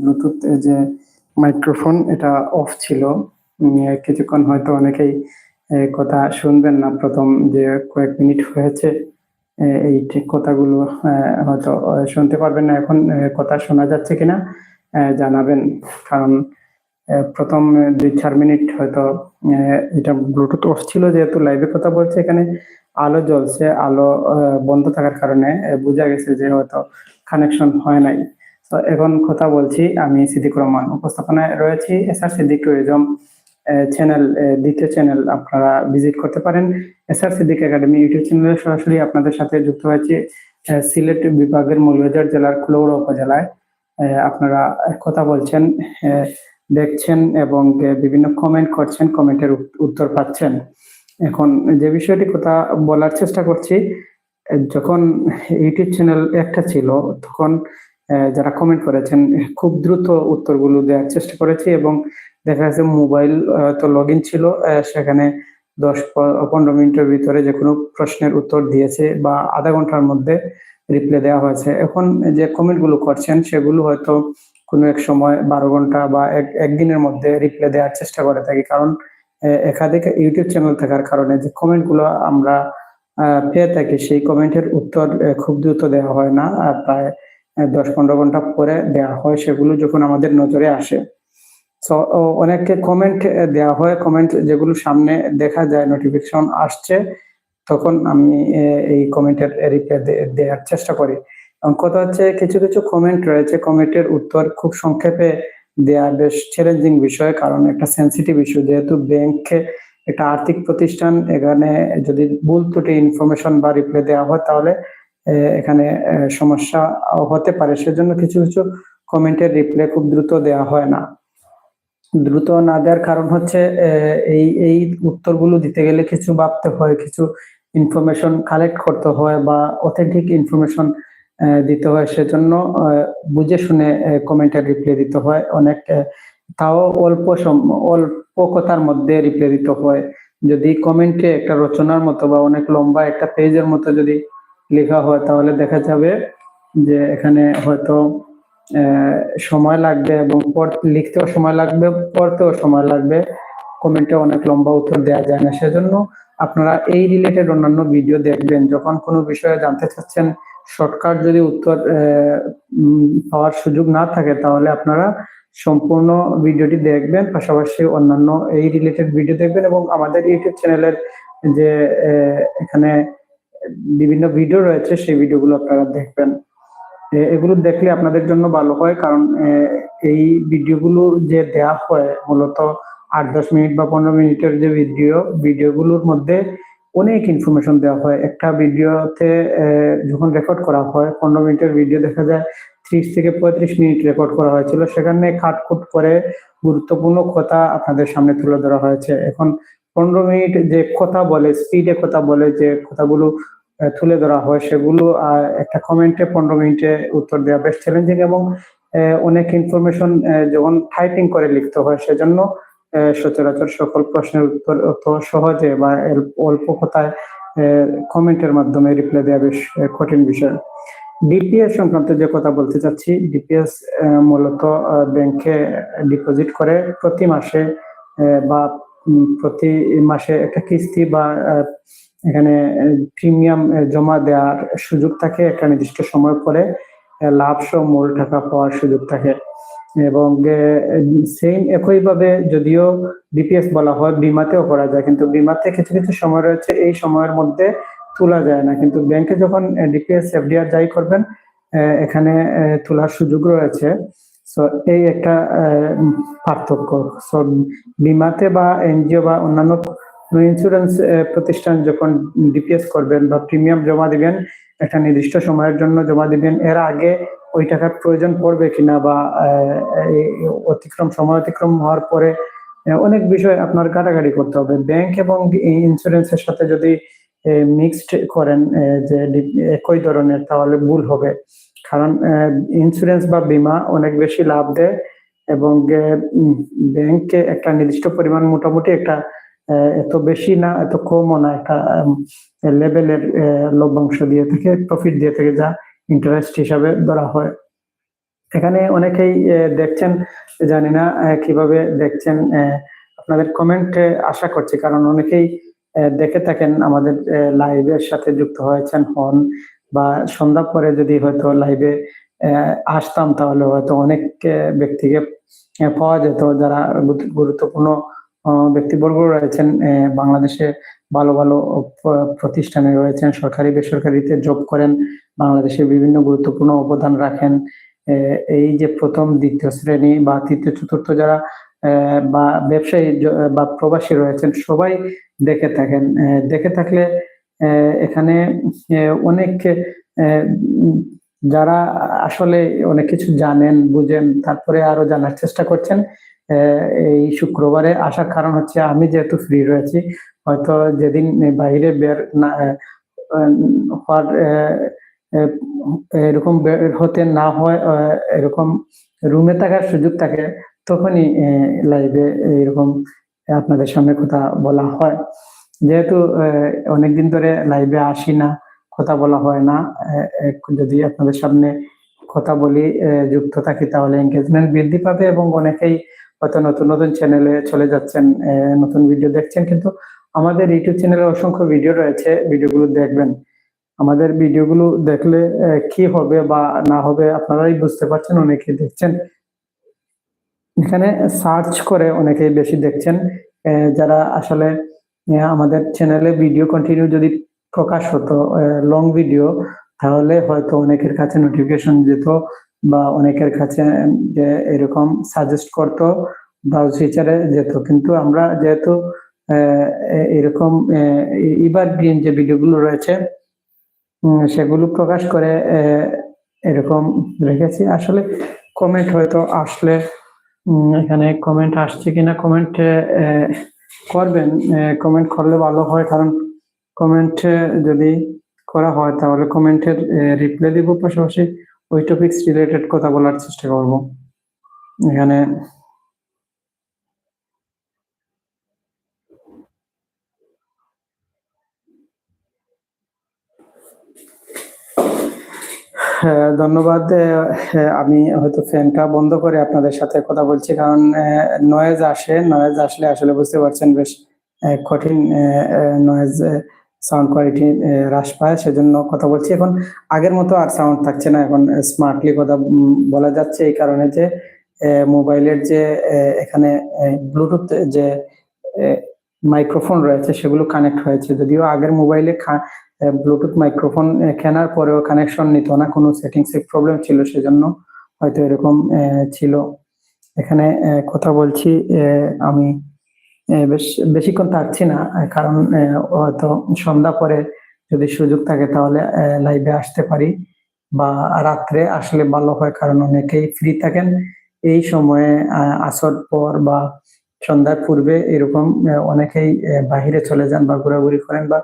Bluetooth যে microphone, এটা of ছিল। কিছুক্ষণ হয়তো অনেকেই কথা শুনবেন না। প্রথম যে কয়েক মিনিট হয়েছে এই কথাগুলো হয়তো শুনতে পারবেন না। এখন কথা শোনা যাচ্ছে কিনা জানাবেন। কারণ প্রথম দুই, চার মিনিট হয়তো এটা ব্লুটুথ অফ ছিল, যেহেতু লাইভে কথা বলছে। এখানে আলো জ্বলছে, আলো বন্ধ থাকার কারণে বোঝা গেছে যে হয়তো কানেকশন হয় নাই। তো এখন কথা বলছি, আমি সিদ্দিক রহমান উপস্থাপনায় রয়েছি। এসআর সিদ্দিক ট্যুরিজম চ্যানেল দ্বিতীয় চ্যানেল আপনারা ভিজিট করতে পারেন। এসআর সিদ্দিক একাডেমি ইউটিউব চ্যানেলে সরাসরি আপনাদের সাথে যুক্ত হয়েছে সিলেট বিভাগের মৌলভীবাজার জেলার কুলৌড়া উপজেলায়। আপনারা কথা বলছেন দেখছেন এবং বিভিন্ন কমেন্ট করছেন কমেন্টের উত্তর পাচ্ছেন। এখন যে বিষয়টি কথা বলার চেষ্টা করছি যখন ইউটিউব চ্যানেল একটা ছিল, তখন যারা কমেন্ট করেছেন, খুব দ্রুত উত্তরগুলো দেওয়ার চেষ্টা করেছি এবং দেখা যাচ্ছে মোবাইল তো লগ ছিল সেখানে দশ পনেরো মিনিটের ভিতরে যে কোনো প্রশ্নের উত্তর দিয়েছে বা আধা ঘণ্টার মধ্যে রিপ্লাই দেওয়া হয়েছে। এখন যে কমেন্টগুলো করছেন, সেগুলো হয়তো কোনো এক সময় বারো ঘণ্টা বা এক একদিনের মধ্যে রিপ্লাই দেওয়ার চেষ্টা করে থাকি। কারণ একাধিক ইউটিউব চ্যানেল থাকার কারণে যে কমেন্টগুলো আমরা পেয়ে থাকি, সেই কমেন্টের উত্তর খুব দ্রুত দেওয়া হয় না প্রায় দশ পনেরো ঘণ্টা পরে দেওয়া হয় সেগুলো যখন আমাদের নজরে আসে। তো অনেককে কমেন্ট দেওয়া হয় কমেন্ট যেগুলো সামনে দেখা যায় নোটিফিকেশন আসছে, তখন আমি এই কমেন্টের রিপ্লাই দেওয়ার চেষ্টা করি। এবং কথা হচ্ছে, কিছু কিছু কমেন্ট রয়েছে কমেন্টের উত্তর খুব সংক্ষেপে দেয়া বেশ চ্যালেঞ্জিং বিষয়, কারণ একটা সেন্সিটিভ ইস্যু যেহেতু ব্যাংকে একটা আর্থিক প্রতিষ্ঠান, এখানে যদি ভুল ত্রুটি ইনফরমেশন বা রিপ্লাই দেওয়া হয়, তাহলে এখানে সমস্যা হতে পারে। সেজন্য কিছু কিছু কমেন্টের রিপ্লাই খুব দ্রুত দেওয়া হয় না। দ্রুত না দেওয়ার কারণ হচ্ছে এই এই উত্তরগুলো দিতে গেলে কিছু ভাবতে হয়, কিছু ইনফরমেশন কালেক্ট করতে হয় বা অথেন্টিক ইনফরমেশন দিতে হয়। সেজন্য বুঝে শুনে কমেন্টের রিপ্লাই দিতে হয়। অনেক তাও অল্প অল্প কথার মধ্যে রিপ্লাই দিতে হয়। যদি কমেন্টে একটা রচনার মতো বা অনেক লম্বা একটা পেজের মতো যদি লেখা হয়, তাহলে দেখা যাবে যে এখানে হয়তো সময় লাগবে এবং লিখতেও সময় লাগবে, পড়তেও সময় লাগবে। কমেন্টে অনেক লম্বা উত্তর দেওয়া যায় না। সেজন্য আপনারা এই রিলেটেড অন্যান্য ভিডিও দেখবেন। যখন কোনো বিষয়ে জানতে চাচ্ছেন শর্টকাট যদি উত্তর পাওয়ার সুযোগ না থাকে, তাহলে আপনারা সম্পূর্ণ ভিডিওটি দেখবেন। পাশাপাশি অন্যান্য এই রিলেটেড ভিডিও দেখবেন এবং আমাদের ইউটিউব চ্যানেলের যে এখানে বিভিন্ন ভিডিও রয়েছে, সেই ভিডিওগুলো আপনারা দেখবেন। এগুলো দেখলে আপনাদের জন্য ভালো হয়, কারণ এই ভিডিওগুলো যে দেয়া হয়, মূলত আট, দশ মিনিট বা পনেরো মিনিটের যে ভিডিও ভিডিওগুলোর মধ্যে অনেক ইনফরমেশন দেওয়া হয়। একটা ভিডিওতে যখন রেকর্ড করা হয়, পনেরো মিনিটের ভিডিও দেখা যায়, ত্রিশ থেকে পঁয়ত্রিশ মিনিট রেকর্ড করা হয়েছিল। সেখানে কাটকুট করে গুরুত্বপূর্ণ কথা আপনাদের সামনে তুলে ধরা হয়েছে। এখন পনেরো মিনিট যে কথা বলে স্পিডে কথা বলে, যে কথাগুলো তুলে ধরা হয়, সেগুলো একটা কমেন্টে পনেরো মিনিটে উত্তর দেওয়া বেশ চ্যালেঞ্জিং এবং অনেক ইনফরমেশন যখন টাইপিং করে লিখতে হয়, সেজন্য সচরাচর সকল প্রশ্নের উত্তর অত সহজে বা অল্প কথায় কমেন্টের মাধ্যমে রিপ্লাই দেওয়া বেশ কঠিন বিষয়। ডিপিএস সংক্রান্ত যে কথা বলতে চাচ্ছি ডিপিএস মূলত ব্যাংকে ডিপোজিট করে প্রতি মাসে বা প্রতি মাসে একটা কিস্তি বা এখানে প্রিমিয়াম জমা দেওয়ার সুযোগ থাকে, একটা নির্দিষ্ট সময় পরে লাভ সহ মূল টাকা পাওয়ার সুযোগ থাকে। এবং সেম একইভাবে যদিও ডিপিএস বলা হয়, বিমাতেও করা যায়, কিন্তু বিমাতে কিছু কিছু সময় রয়েছে, এই সময়ের মধ্যে তোলা যায় না। কিন্তু ব্যাংকে যখন ডিপিএস এফডিআর যাই করবেন এখানে তোলার সুযোগ রয়েছে। এই একটা পার্থক্য। সো বিমাতে বা এনজিও বা অন্যান্য ইন্স্যুরেন্স প্রতিষ্ঠান যখন ডিপিএস করবেন বা প্রিমিয়াম জমা দিবেন, একটা নির্দিষ্ট সময়ের জন্য জমা দিবেন, এর আগে ওই টাকার প্রয়োজন পড়বে কিনা বা অতিক্রম, সময় অতিক্রম হওয়ার পরে অনেক বিষয় আপনার ঘাটাঘাটি করতে হবে। ব্যাংক এবং ইন্স্যুরেন্সের সাথে যদি মিক্সড করেন যে, একই ধরনের, তাহলে ভুল হবে। কারণ ইন্স্যুরেন্স বা বীমা অনেক বেশি লাভ দেয় এবং ব্যাংকে একটা নির্দিষ্ট পরিমাণ মোটামুটি একটা এত বেশি না, এত কমও না, একটা লেভেলের লভ্যাংশ দিয়ে থাকে প্রফিট দিয়ে থাকে, যা ইন্টারেস্ট হিসাবে ধরা হয়। এখানে অনেকেই দেখছেন, জানি না কীভাবে দেখছেন আপনাদের কমেন্ট আশা করছি, কারণ অনেকেই দেখে থাকেন আমাদের লাইভের সাথে যুক্ত হয়েছেন, হন বা সন্ধ্যা পরে যদি হয়তো লাইভে আসতাম তাহলে হয়তো অনেক ব্যক্তিকে পাওয়া যেত যারা গুরুত্বপূর্ণ ব্যক্তিবর্গ রয়েছেন বাংলাদেশে ভালো ভালো প্রতিষ্ঠানে রয়েছেন, সরকারি, বেসরকারিতে জব করেন বাংলাদেশের বিভিন্ন গুরুত্বপূর্ণ অবদান রাখেন। এই যে প্রথম, দ্বিতীয় শ্রেণি বা তৃতীয়, চতুর্থ যারা বা ব্যবসায়ী বা প্রবাসী রয়েছেন, সবাই দেখে থাকেন। দেখে থাকলে এখানে অনেক যারা আসলে অনেক কিছু জানেন, বুঝেন, তারপরে আরও জানার চেষ্টা করছেন এই শুক্রবারে আসার কারণ হচ্ছে আমি যেহেতু ফ্রি রয়েছি, হয়তো যেদিন বাইরে বের না হওয়ার এরকম বের হতে না হয় এরকম রুমে থাকার সুযোগ থাকে, তখনই লাইভে এরকম আপনাদের সামনে কথা বলা হয়। যেহেতু অনেকদিন ধরে লাইভে আসি না কথা বলা হয় না যদি আপনাদের সামনে কথা বলি যুক্ত থাকি তাহলে এঙ্গেজমেন্ট বৃদ্ধি পাবে এবং অনেকেই হয়তো নতুন নতুন চ্যানেলে চলে যাচ্ছেন নতুন ভিডিও দেখছেন, কিন্তু আমাদের ইউটিউব চ্যানেলে অসংখ্য ভিডিও রয়েছে ভিডিওগুলো দেখবেন। আমাদের ভিডিওগুলো দেখলে কি হবে বা না হবে আপনারাই বুঝতে পারছেন অনেকেই দেখছেন। এখানে সার্চ করে অনেকেই বেশি দেখছেন। যারা আসলে আমাদের চ্যানেলে ভিডিও কন্টিনিউ যদি প্রকাশ হতো লং ভিডিও তাহলে হয়তো অনেকের কাছে নোটিফিকেশন যেত বা অনেকের কাছে যে এরকম সাজেস্ট করতো ব্রাউজ ফিচারে যেত। কিন্তু আমরা যেহেতু এরকম ইবার গ্রিন যে ভিডিওগুলো রয়েছে সেগুলো প্রকাশ করে এরকম রেখেছি। আসলে কমেন্ট হয়তো আসলে এখানে কমেন্ট আসছে কিনা কমেন্ট করবেন কমেন্ট করলে ভালো হয়, কারণ কমেন্ট যদি করা হয়, তাহলে কমেন্টের রিপ্লাই দিব পাশাপাশি ওই টপিক্স রিলেটেড কথা বলার চেষ্টা করব। এখানে হ্যাঁ, ধন্যবাদ। আমি হয়তো ফ্যানটা বন্ধ করে আপনাদের সাথে কথা বলছি কারণ নয়েজ আসে নয়েজ আসলে আসলে বুঝতে পারছেন বেশ কঠিন নয়েজ সাউন্ড কোয়ালিটি হ্রাস পায় সেজন্য কথা বলছি। এখন আগের মতো আর সাউন্ড থাকছে না এখন স্মার্টলি কথা বলা যাচ্ছে এই কারণে যে মোবাইলের যে এখানে ব্লুটুথ যে মাইক্রোফোন রয়েছে সেগুলো কানেক্ট হয়েছে। যদিও আগের মোবাইলে ব্লুটুথ মাইক্রোফোন কেনার পরেও কানেকশন নিত না, কোনো সেটিংস প্রবলেম ছিল সেজন্য হয়তো এরকম ছিল। এখানে কথা বলছি আমি বেশ, বেশিক্ষণ থাকছি না কারণ হয়তো সন্ধ্যা পরে যদি সুযোগ থাকে তাহলে লাইভে আসতে পারি বা রাত্রে আসলে ভালো হয়, কারণ অনেকেই ফ্রি থাকেন। এই সময়ে আসর পর বা সন্ধ্যার পূর্বে এরকম অনেকেই বাহিরে চলে যান বা ঘোরাঘুরি করেন বা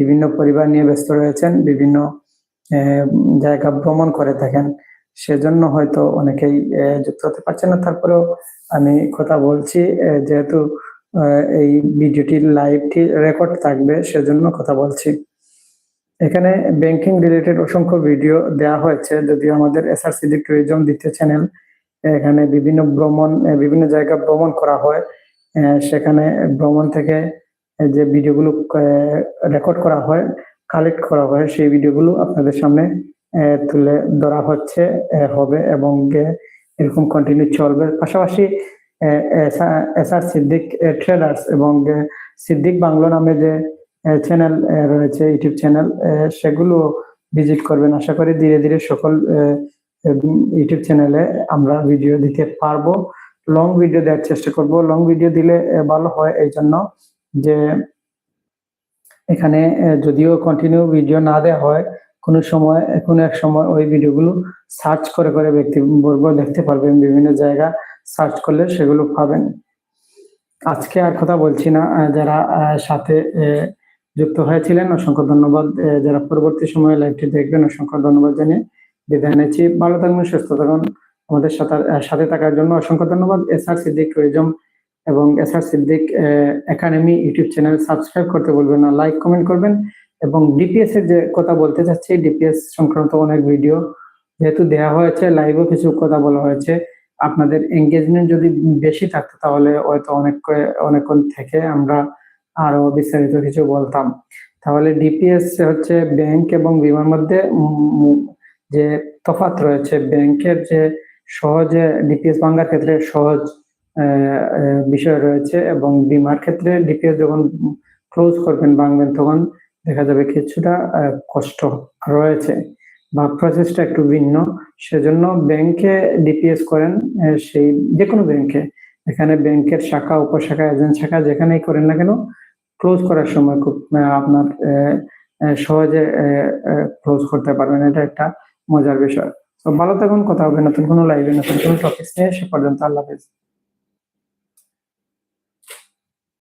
বিভিন্ন পরিবার নিয়ে ব্যস্ত রয়েছেন, বিভিন্ন জায়গা ভ্রমণ করে থাকেন। সেজন্য হয়তো অনেকেই যুক্ত হতে পারছেন না। তারপরেও আমি কথা বলছি যেহেতু এই ভিডিওটি, লাইভটি রেকর্ড থাকবে, সেজন্য কথা বলছি। এখানে ব্যাংকিং রিলেটেড অসংখ্য ভিডিও দেওয়া হয়েছে। যদিও আমাদের এসআর সিদ্দিক ট্যুরিজম দ্বিতীয় চ্যানেল এখানে বিভিন্ন ভ্রমণ বিভিন্ন জায়গা ভ্রমণ করা হয়। সেখানে ভ্রমণ থেকে যে ভিডিওগুলো রেকর্ড করা হয় কালেক্ট করা হয়, সেই ভিডিওগুলো আপনাদের সামনে তুলে ধরা হচ্ছে হবে এবং এরকম কন্টিনিউ চলবে। পাশাপাশি এসআর সিদ্দিক ট্রেডার্স এবং সিদ্দিক বাংলো নামে যে চ্যানেল রয়েছে, ইউটিউব চ্যানেল সেগুলো ভিজিট করবেন। আশা করি ধীরে ধীরে সকল ইউটিউব চ্যানেলে আমরা ভিডিও দিতে পারব। লং ভিডিও দেওয়ার চেষ্টা করব। লং ভিডিও দিলে ভালো হয় এই জন্য যে এখানে যদিও কন্টিনিউ ভিডিও না দেওয়া হয়, কোনো সময়, কোনো এক সময় ওই ভিডিওগুলো সার্চ করে করে ব্যক্তিবর্গ দেখতে পারবেন, বিভিন্ন জায়গা সার্চ করলে সেগুলো পাবেন। আজকে আর কথা বলছি না যারা সাথে যুক্ত হয়েছিলেন, অসংখ্য ধন্যবাদ। যারা পরবর্তী সময়ে লাইভটি দেখবেন, অসংখ্য ধন্যবাদ জানিয়ে বিদায় নিচ্ছি। ভালো থাকবেন, সুস্থ থাকুন। আমাদের সাথে সাথে থাকার জন্য অসংখ্য ধন্যবাদ। এস আর সিদ্দিক ট্যুরিজম এবং S R Siddique academy YouTube channel subscribe করতে বলবেন না, লাইক, কমেন্ট করবেন। এবং ডিপিএস এর যে কথা বলতে চাচ্ছি, ডিপিএস সংক্রান্ত অনেক ভিডিও যেহেতু দেয়া হয়েছে, লাইভও কিছু কথা বলা হয়েছে। আপনাদের এঙ্গেজমেন্ট যদি বেশি থাকতো তাহলে হয়তো অনেক, অনেকক্ষণ থেকে আমরা আরও বিস্তারিত কিছু বলতাম। তাহলে ডিপিএস হচ্ছে ব্যাংক এবং বিমার মধ্যে যে তফাত রয়েছে, ব্যাংকের যে সহজে ডিপিএস ভাঙার ক্ষেত্রে সহজ বিষয় রয়েছে এবং বিমার ক্ষেত্রে ডিপিএস যখন ক্লোজ করবেন ভাঙবেন, তখন দেখা যাবে কিছুটা কষ্ট রয়েছে। বা প্রসেসটা একটু ভিন্ন। সেজন্য ব্যাংকে ডিপিএস করেন সেই যে কোনো ব্যাংকে এখানে ব্যাংকের শাখা, উপশাখা এজেন্ট শাখা যেখানেই করেন না কেন ক্লোজ করার সময় খুব আপনার সহজে ক্লোজ করতে পারবেন। এটা একটা মজার বিষয়। তো ভালো থাকুন, কথা হবে নতুন কোনো লাইভে নতুন কোনো টপিক নিয়ে। সে পর্যন্ত আল্লাহ হাফেজ।